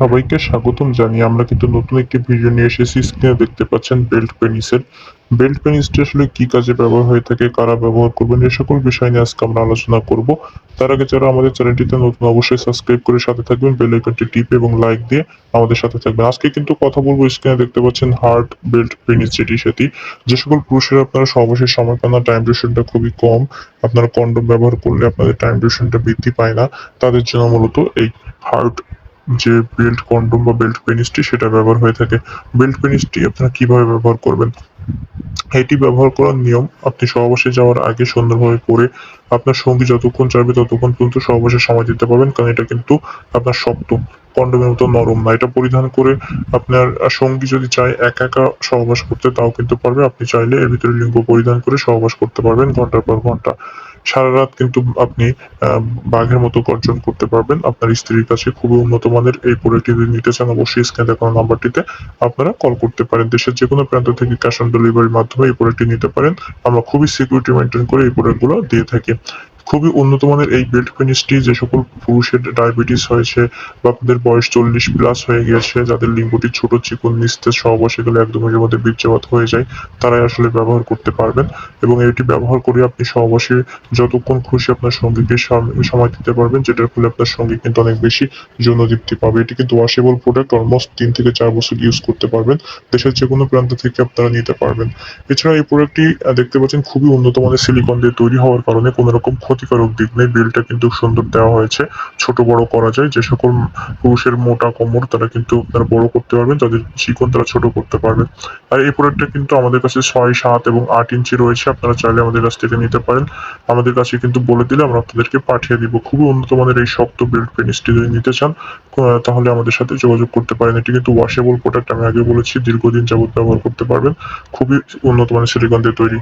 সবাইকে স্বাগতম জানিয়ে আমরা কিন্তু নতুন একটি ভিডিও নিয়ে এসেছি। স্ক্রিনে দেখতে পাচ্ছেন বেল্ট পেনিসের বেল্ট পেনিসটি আসলে কি কাজে ব্যবহার হয়ে থাকে, কারা ব্যবহার করবেন, এ সকল বিষয় নিয়ে আজকে আমরা আলোচনা করব। তার আগে যারা আমাদের চ্যানেলটিতে নতুন, অবশ্যই সাবস্ক্রাইব করে সাথে থাকবেন বেল আইকনটি টিপে এবং লাইক দিয়ে আমাদের সাথে থাকবেন। আজকে কিন্তু কথা বলব স্ক্রিনে দেখতে পাচ্ছেন হার্ট বেল্ট পেনিস যেটি, সেটি। যে সকল পুরুষের আপনারা সর্বশেষ সময় পান না টাইম ডিউরেশনটা খুবই কম। আপনারা কন্ডম ব্যবহার করলে আপনাদের টাইম ডিউরেশনটা বৃদ্ধি পায় না। তাদের জন্য মূলত এই হার্ট যে বেল্ট কন্ডম বা বেল্ট পেনিসটি সেটা ব্যবহার হয়ে থাকে। বেল্ট পেনিসটি আপনারা কীভাবে ব্যবহার করবেন? এটি ব্যবহার করার নিয়ম, আপনি সহবাসে যাওয়ার আগে সুন্দরভাবে পরে আপনার সঙ্গী যতক্ষণ চাইবে ততক্ষণ পর্যন্ত সহবাসে সময় দিতে পারবেন, কারণ এটা কিন্তু আপনার শক্ত কন্ডমের মতো নরম না। এটা পরিধান করে আপনার সঙ্গী যদি চায় একা একা সহবাস করতে, তাও কিন্তু পারবে। আপনি চাইলে এর ভিতরে লিঙ্গ পরিধান করে সহবাস করতে পারবেন ঘণ্টার পর ঘণ্টা। সারা রাত কিন্তু আপনি বাঘের মতো গর্জন করতে পারবেন। আপনার স্ত্রীর কাছে খুবই উন্নত মানের এই প্রোডাক্টটি যদি নিতে চান, অবশ্যই স্ক্যান দেখানো নাম্বারটিতে আপনারা কল করতে পারেন। দেশের যে কোনো প্রান্ত থেকে ক্যাশ অন ডেলিভারির মাধ্যমে এই প্রোডাক্টটি নিতে পারেন। আমরা খুবই সিকিউরিটি মেনটেন করে এই প্রোডাক্টগুলো দিয়ে থাকি। খুবই উন্নত মানের এই বেল্ট পেনিসটি যে সকল পুরুষের ডায়াবেটিস হয়েছে বা আপনাদের বয়স চল্লিশ প্লাস হয়ে গেছে, যাদের লিঙ্গটি ছোট চিকন নিস্তেজ গেলে একদম এর মধ্যে বীর্যপাত হয়ে যায়, তারাই আসলে ব্যবহার করতে পারবেন এবং এটি ব্যবহার করে আপনি সহবাসে যতক্ষণ খুশি আপনার সঙ্গীকে সময় দিতে পারবেন, যেটার ফলে আপনার সঙ্গী কিন্তু অনেক বেশি যৌন দীপ্তি পাবে। এটি কিন্তু ওয়াশেবল প্রোডাক্ট অলমোস্ট তিন থেকে চার বছর ইউজ করতে পারবেন, দেশের যে কোনো প্রান্ত থেকে আপনারা নিতে পারবেন। এছাড়া এই প্রোডাক্টটি দেখতে পাচ্ছেন খুবই উন্নত মানের সিলিকন দিয়ে তৈরি হওয়ার কারণে কোনো রকম ক্ষতিকারক দিক নেই বিলটা কিন্তু সুন্দর দেওয়া হয়েছে। ছোট বড় করা যায়, যে সকল পুরুষের মোটা কোমর তারা কিন্তু আপনারা বড় করতে পারবেন তাদের চিকন তারা ছোট করতে পারবেন। আর এই প্রোডাক্টটা কিন্তু আমাদের কাছে ছয়, সাত এবং আট ইঞ্চি রয়েছে, আপনারা চাইলে আমাদের কাছ থেকে নিতে পারেন। আমাদের কাছে কিন্তু বলে দিলে আমরা আপনাদেরকে পাঠিয়ে দিব। খুবই উন্নত মানের এই শক্ত বেল্ট পেনিসটি যদি নিতে চান তাহলে আমাদের সাথে যোগাযোগ করতে পারেন। এটি কিন্তু ওয়াশেবল প্রোডাক্ট আমি আগে বলেছি, দীর্ঘদিন যাবত ব্যবহার করতে পারবেন। খুবই উন্নত মানের সিলিকন দিয়ে তৈরি।